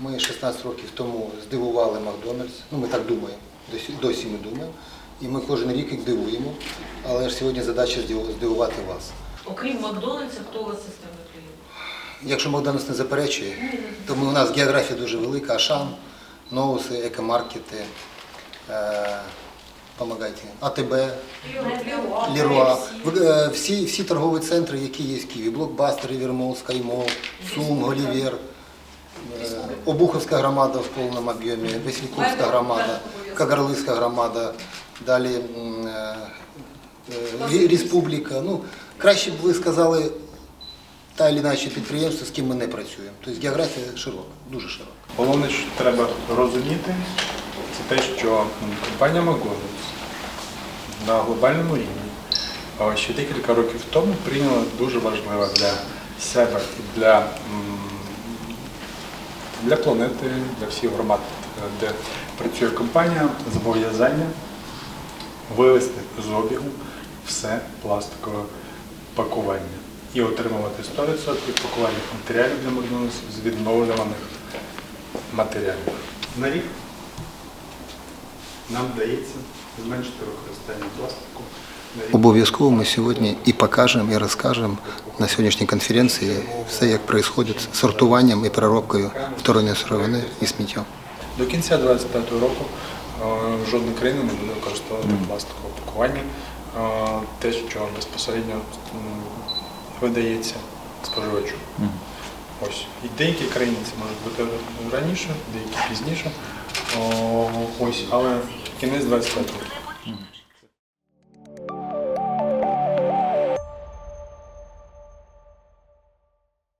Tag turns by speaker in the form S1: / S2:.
S1: Ми 16 років тому здивували Макдональдс. Ну, ми так думаємо, досі, досі ми думаємо. І ми кожен рік їх дивуємо. Але ж сьогодні задача здив- здивувати вас.
S2: Окрім Макдональдса, хто у вас системний клієнт?
S1: Якщо Макдональдс не заперечує, то у нас географія дуже велика, Ашан, Ноуси, екомаркети, е, помагайте, АТБ, Ліруа. Е, Всі, всі торгові центри, які є в Києві, Блокбастер, Рівермол, Скаймол, Сум, Голівер, Обуховська громада в повному об'ємі, Веселіковська громада, Кагарлицька громада, далі е, Рі- Республіка. Ну, краще б ви сказали та і інакше підприємство, з ким ми не працюємо. Тобто географія широка, дуже широка.
S3: Головне, що треба розуміти, це те, що компанія Макдональдс на глобальному рівні ще декілька років тому прийняла дуже важливе для себе і для, м, для планети, для всіх громад, е, де працює компанія, зобов'язання вивести з обігу все пластикове пакування і отримувати 100% пакувальних матеріалів для Макдональдс з відновлюваних матеріалів. На рік нам вдається зменшити використання пластику.
S1: Обов'язково ми сьогодні і покажемо, і розкажемо на сьогоднішній конференції все, як відбувається з сортуванням і переробкою вторинної сировини і сміття.
S3: До кінця 2025 року е, жодна країна не буде використовувати пластикове пакування. Е, Те, що безпосередньо видається споживачу. Ось. І деякі країни це можуть бути раніше, деякі пізніше. Ось, але кінець 25 року.